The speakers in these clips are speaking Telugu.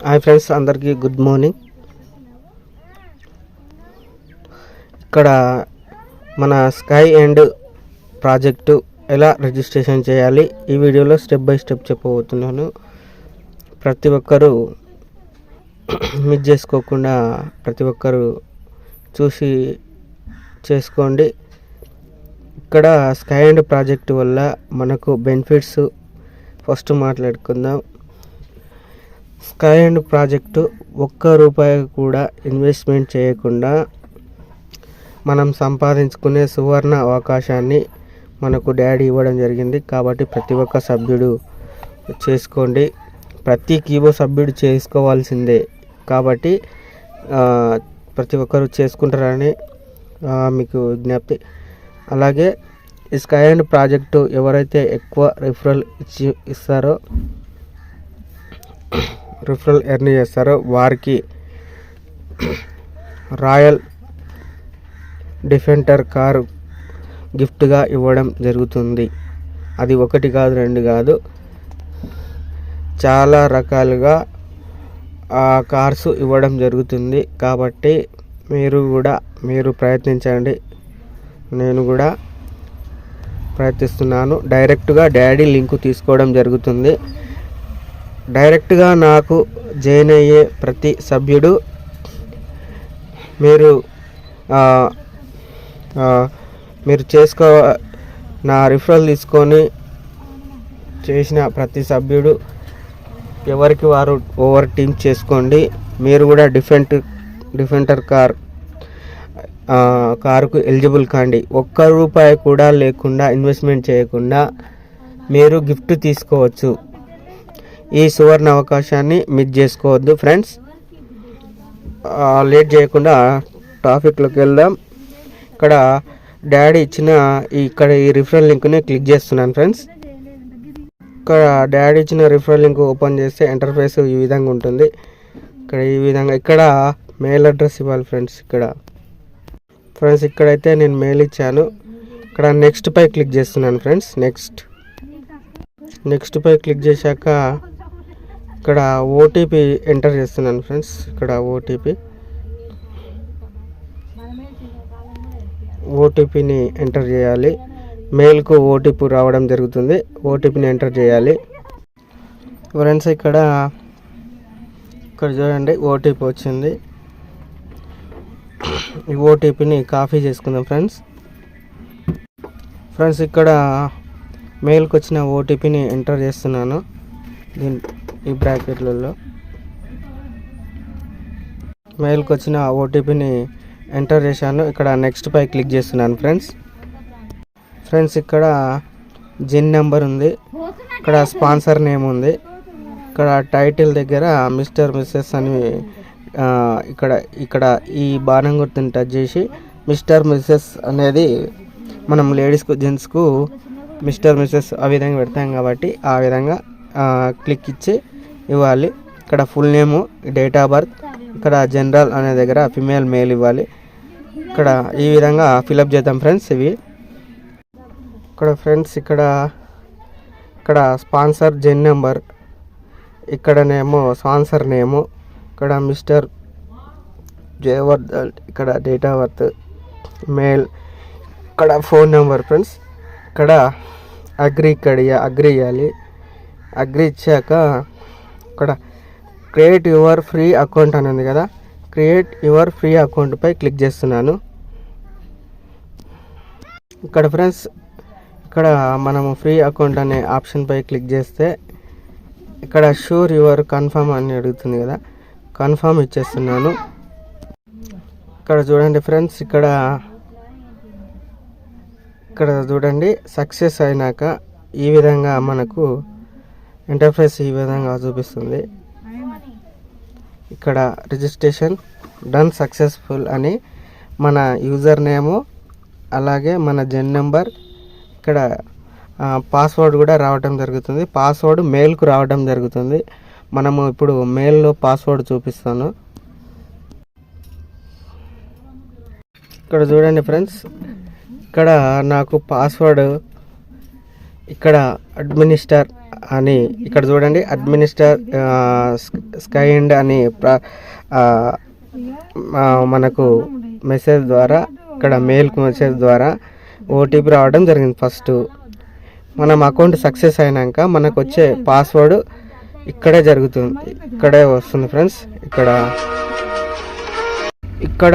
హాయ్ ఫ్రెండ్స్ అందరికీ గుడ్ మార్నింగ్. ఇక్కడ మన స్కై అండ్ ప్రాజెక్టు ఎలా రిజిస్ట్రేషన్ చేయాలి ఈ వీడియోలో స్టెప్ బై స్టెప్ చెప్పబోతున్నాను. ప్రతి ఒక్కరూ మిస్ చేసుకోకుండా ప్రతి ఒక్కరూ చూసి చేసుకోండి. ఇక్కడ స్కై అండ్ ప్రాజెక్టు వల్ల మనకు బెనిఫిట్స్ ఫస్ట్ మాట్లాడుకుందాం. స్కై అండ్ ప్రాజెక్టు ఒక్క రూపాయి కూడా ఇన్వెస్ట్మెంట్ చేయకుండా మనం సంపాదించుకునే సువర్ణ అవకాశాన్ని మనకు డాడీ ఇవ్వడం జరిగింది. కాబట్టి ప్రతి ఒక్క సభ్యుడు చేసుకోండి. ప్రతి కీబో సభ్యుడు చేసుకోవాల్సిందే. కాబట్టి ప్రతి ఒక్కరు చేసుకుంటారని మీకు విజ్ఞప్తి. అలాగే ఈ స్కై అండ్ ప్రాజెక్టు ఎవరైతే ఎక్కువ రిఫరల్ ఇచ్చి ఇస్తారో రిఫరల్ ఎర్న్ చేస్తారో వారికి రాయల్ డిఫెంటర్ కారు గిఫ్ట్గా ఇవ్వడం జరుగుతుంది. అది ఒకటి కాదు రెండు కాదు. చాలా రకాలుగా ఆ కార్స్ ఇవ్వడం జరుగుతుంది. కాబట్టి మీరు కూడా మీరు ప్రయత్నించండి. నేను కూడా ప్రయత్నిస్తున్నాను. డైరెక్ట్గా డాడీ లింకు తీసుకోవడం జరుగుతుంది. డైరెక్ట్గా నాకు జాయిన్ అయ్యే ప్రతి సభ్యుడు మీరు మీరు చేసుకో నా రిఫరల్ తీసుకొని చేసిన ప్రతి సభ్యుడు ఎవరికి వారు ఓవర్ టీమ్ చేసుకోండి. మీరు కూడా డిఫెంట్ డిఫెంటర్ కార్ కారుకు ఎలిజిబుల్ కాండి. ఒక్క రూపాయి కూడా లేకుండా ఇన్వెస్ట్మెంట్ చేయకుండా మీరు గిఫ్ట్ తీసుకోవచ్చు. ఈ సువర్ణ అవకాశాన్ని మిస్ చేసుకోవద్దు ఫ్రెండ్స్ లేట్ చేయకుండా టాపిక్లోకి వెళ్దాం. ఇక్కడ డాడీ ఇచ్చిన ఇక్కడ ఈ రిఫరల్ లింక్ని క్లిక్ చేస్తున్నాను ఫ్రెండ్స్ ఇక్కడ డాడీ ఇచ్చిన రిఫరల్ లింక్ ఓపెన్ చేస్తే ఇంటర్ఫేస్ ఈ విధంగా ఉంటుంది. ఇక్కడ ఈ విధంగా ఇక్కడ మెయిల్ అడ్రస్ ఇవ్వాలి ఫ్రెండ్స్ ఇక్కడ. ఫ్రెండ్స్ ఇక్కడైతే నేను మెయిల్ ఇచ్చాను. ఇక్కడ నెక్స్ట్ పై క్లిక్ చేస్తున్నాను ఫ్రెండ్స్ నెక్స్ట్ నెక్స్ట్ పై క్లిక్ చేశాక ఇక్కడ ఓటీపీ ఎంటర్ చేస్తున్నాను ఫ్రెండ్స్. ఇక్కడ ఓటీపీ. ఓటీపీని ఎంటర్ చేయాలి. మెయిల్కు ఓటీపీ రావడం జరుగుతుంది. ఓటీపీని ఎంటర్ చేయాలి. ఫ్రెండ్స్ ఇక్కడ ఇక్కడ చూడండి ఓటీపీ వచ్చింది. ఈ ఓటీపీని కాఫీ చేసుకుందాం ఫ్రెండ్స్. ఫ్రెండ్స్ ఇక్కడ మెయిల్కి వచ్చిన ఓటీపీని ఎంటర్ చేస్తున్నాను. దీని ఈ బ్రాకెట్లలో. మెయిల్కి వచ్చిన ఓటీపీని ఎంటర్ చేశాను. ఇక్కడ నెక్స్ట్ పై క్లిక్ చేస్తున్నాను ఫ్రెండ్స్. ఫ్రెండ్స్ ఇక్కడ జిన్ నెంబర్ ఉంది. ఇక్కడ స్పాన్సర్ నేమ్ ఉంది. ఇక్కడ టైటిల్ దగ్గర మిస్టర్ మిస్సెస్ అని ఇక్కడ ఇక్కడ ఈ బాణం గుర్తుని టచ్ చేసి మిస్టర్ మిస్సెస్ అనేది మనం లేడీస్కు జెంట్స్కు మిస్టర్ మిస్సెస్ ఆ విధంగా పెడతాం కాబట్టి ఆ విధంగా క్లిక్ ఇచ్చి ఇవ్వాలి. ఇక్కడ full name date of birth ఇక్కడ జనరల్ అనే దగ్గర ఫిమేల్ మేల్ ఇవ్వాలి. ఇక్కడ ఈ విధంగా ఫిలప్ చేద్దాం ఫ్రెండ్స్ ఇవి. ఇక్కడ ఫ్రెండ్స్ ఇక్కడ ఇక్కడ స్పాన్సర్ జెన్ నెంబర్ ఇక్కడనేమో స్పాన్సర్ నేము ఇక్కడ మిస్టర్ జయవర్ధన్ ఇక్కడ డేట్ ఆఫ్ బర్త్ మెయిల్ ఇక్కడ ఫోన్ నెంబర్ ఫ్రెండ్స్. ఇక్కడ అగ్రి ఇక్కడ అగ్రి ఇవ్వాలి అగ్రి ఇచ్చాక ఇక్కడ క్రియేట్ యువర్ ఫ్రీ అకౌంట్ అని ఉంది కదా. క్రియేట్ యువర్ ఫ్రీ అకౌంట్పై క్లిక్ చేస్తున్నాను. ఇక్కడ ఫ్రెండ్స్ ఇక్కడ మనము ఫ్రీ అకౌంట్ అనే ఆప్షన్పై క్లిక్ చేస్తే ఇక్కడ షూర్ యువర్ కన్ఫర్మ్ అని అడుగుతుంది కదా. కన్ఫర్మ్ ఇచ్చేస్తున్నాను. ఇక్కడ చూడండి ఫ్రెండ్స్ ఇక్కడ ఇక్కడ చూడండి సక్సెస్ అయినాక ఈ విధంగా మనకు ఇంటర్ఫేస్ ఈ విధంగా చూపిస్తుంది. ఇక్కడ రిజిస్ట్రేషన్ డన్ సక్సెస్ఫుల్ అని మన యూజర్ నేము అలాగే మన జెన్ నెంబర్ ఇక్కడ పాస్వర్డ్ కూడా రావడం జరుగుతుంది. పాస్వర్డ్ మెయిల్కు రావడం జరుగుతుంది. మనము ఇప్పుడు మెయిల్లో పాస్వర్డ్ చూపిస్తాను. ఇక్కడ చూడండి ఫ్రెండ్స్. ఇక్కడ నాకు పాస్వర్డ్ ఇక్కడ అడ్మినిస్టర్ అని ఇక్కడ చూడండి అడ్మినిస్టర్ స్కై అండ్ అని ప్ర- మనకు మెసేజ్ ద్వారా ఇక్కడ మెయిల్కి మెసేజ్ ద్వారా ఓటీపీ రావడం జరిగింది ఫస్ట్. మనం అకౌంట్ సక్సెస్ అయినాక మనకు వచ్చే పాస్వర్డ్ ఇక్కడే జరుగుతుంది ఇక్కడే వస్తుంది ఫ్రెండ్స్. ఇక్కడ ఇక్కడ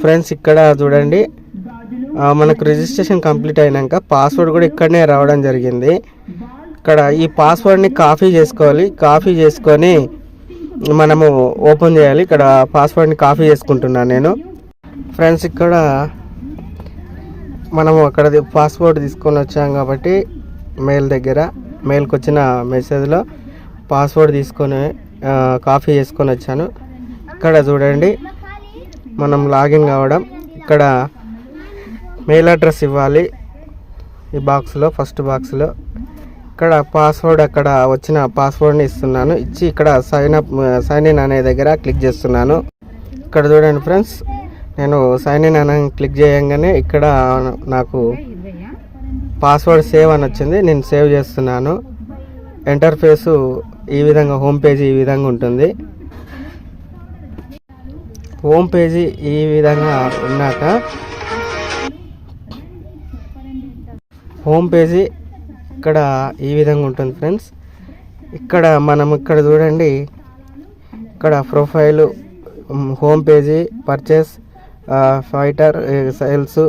ఫ్రెండ్స్ ఇక్కడ చూడండి. మనకు రిజిస్ట్రేషన్ కంప్లీట్ అయినాక పాస్వర్డ్ కూడా ఇక్కడనే రావడం జరిగింది. ఇక్కడ ఈ పాస్వర్డ్ని కాపీ చేసుకోవాలి. కాపీ చేసుకొని మనము ఓపెన్ చేయాలి. ఇక్కడ పాస్వర్డ్ని కాపీ చేసుకుంటున్నాను నేను. ఫ్రెండ్స్ ఇక్కడ మనము అక్కడ పాస్వర్డ్ తీసుకొని వచ్చాం కాబట్టి మెయిల్ దగ్గర మెయిల్కి వచ్చిన మెసేజ్లో పాస్వర్డ్ తీసుకొని కాపీ చేసుకొని వచ్చాను. ఇక్కడ చూడండి. మనం లాగిన్ కావడం. ఇక్కడ మెయిల్ అడ్రస్ ఇవ్వాలి. ఈ బాక్స్లో ఫస్ట్ బాక్స్లో. ఇక్కడ పాస్వర్డ్ అక్కడ వచ్చిన పాస్వర్డ్ని ఇస్తున్నాను. ఇచ్చి ఇక్కడ సైన్ అప్ సైన్ ఇన్ అనే దగ్గర క్లిక్ చేస్తున్నాను. ఇక్కడ చూడండి ఫ్రెండ్స్ నేను సైన్ ఇన్ అని క్లిక్ చేయగానే ఇక్కడ నాకు పాస్వర్డ్ సేవ్ అని వచ్చింది. నేను సేవ్ చేస్తున్నాను. ఇంటర్ఫేసు ఈ విధంగా హోమ్ పేజీ ఈ విధంగా ఉంటుంది. హోమ్ పేజీ ఈ విధంగా ఉన్నాక హోమ్ పేజీ ఇక్కడ ఈ విధంగా ఉంటుంది ఫ్రెండ్స్. ఇక్కడ మనం ఇక్కడ చూడండి. ఇక్కడ profile home page purchase fighter sales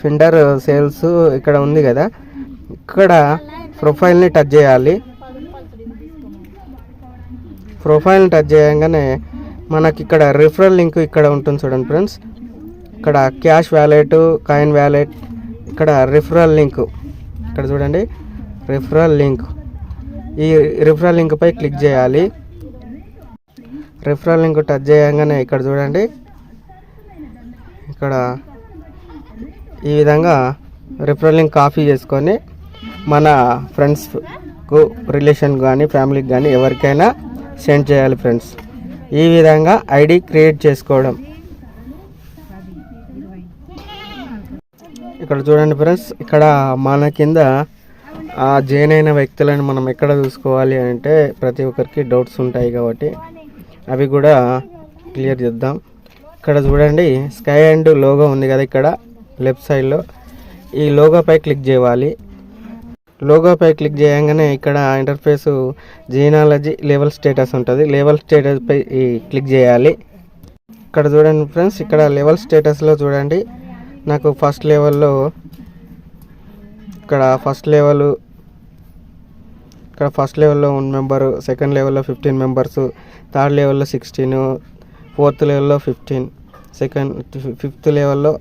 finder sales ఇక్కడ ఉంది కదా. ఇక్కడ ప్రొఫైల్ని టచ్ చేయాలి. ప్రొఫైల్ని టచ్ చేయగానే మనకి ఇక్కడ రిఫరల్ లింక్ ఇక్కడ ఉంటుంది చూడండి ఫ్రెండ్స్ ఇక్కడ క్యాష్ వ్యాలెట్ కాయిన్ వ్యాలెట్ ఇక్కడ రిఫరల్ లింక్ ఇక్కడ చూడండి రిఫరల్ లింక్ ఈ రిఫరల్ లింక్పై క్లిక్ చేయాలి. రిఫరల్ లింక్ టచ్ చేయగానే ఇక్కడ చూడండి. ఇక్కడ ఈ విధంగా రిఫరల్ లింక్ కాపీ చేసుకొని మన ఫ్రెండ్స్కు రిలేషన్ కానీ ఫ్యామిలీకి కానీ ఎవరికైనా సెండ్ చేయాలి ఫ్రెండ్స్ ఈ విధంగా ఐడి క్రియేట్ చేసుకోవడం. ఇక్కడ చూడండి ఫ్రెండ్స్ ఇక్కడ మన కింద ఆ జైన్ అయిన వ్యక్తులను మనం ఎక్కడ చూసుకోవాలి అంటే ప్రతి ఒక్కరికి డౌట్స్ ఉంటాయి కాబట్టి అవి కూడా క్లియర్ చేద్దాం. ఇక్కడ చూడండి స్కై అండ్ లోగో ఉంది కదా ఇక్కడ లెఫ్ట్ సైడ్లో. ఈ లోగోపై క్లిక్ చేయాలి. లోగోపై క్లిక్ చేయగానే ఇక్కడ ఇంటర్ఫేసు జీనాలజీ లెవెల్ స్టేటస్ ఉంటుంది. లెవెల్ స్టేటస్పై క్లిక్ చేయాలి. ఇక్కడ చూడండి ఫ్రెండ్స్ ఇక్కడ లెవెల్ స్టేటస్లో చూడండి. నాకు ఫస్ట్ లెవెల్లో ఇక్కడ ఫస్ట్ లెవెల్ ఇక్కడ ఫస్ట్ లెవెల్లో వన్ మెంబరు సెకండ్ లెవెల్లో ఫిఫ్టీన్ మెంబర్స్ థర్డ్ లెవెల్లో సిక్స్టీన్ ఫోర్త్ లెవెల్లో ఫిఫ్టీన్ సెకండ్ ఫిఫ్త్ లెవెల్లో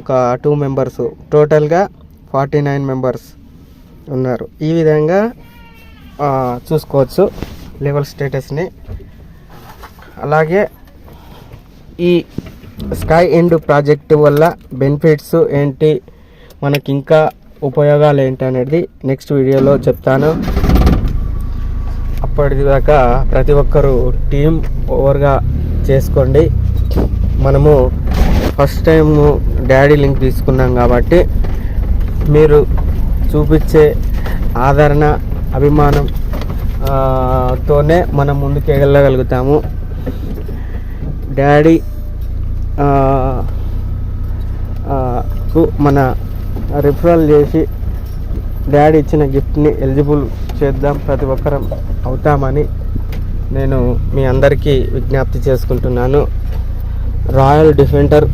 ఒక టూ మెంబర్స్. టోటల్గా ఫార్టీ నైన్ మెంబర్స్ ఉన్నారు. ఈ విధంగా చూసుకోవచ్చు లెవెల్ స్టేటస్ని. అలాగే ఈ స్కై ఎండ్ ప్రాజెక్టు వల్ల బెనిఫిట్స్ ఏంటి మనకి ఇంకా ఉపయోగాలు ఏంటి అనేది నెక్స్ట్ వీడియోలో చెప్తాను. అప్పటిదాకా ప్రతి ఒక్కరూ టీం ఓవర్గా చేసుకోండి. మనము ఫస్ట్ టైం డాడీ లింక్ తీసుకున్నాం కాబట్టి మీరు చూపించే ఆదరణ అభిమానం తోనే మనం ముందుకు వెళ్ళగలుగుతాము. డాడీ కు మన రిఫరల్ చేసి డాడీ ఇచ్చిన గిఫ్ట్ని ఎలిజిబుల్ చేద్దాం. ప్రతి ఒక్కరం అవుతామని నేను మీ అందరికీ విజ్ఞప్తి చేసుకుంటున్నాను. Royal defender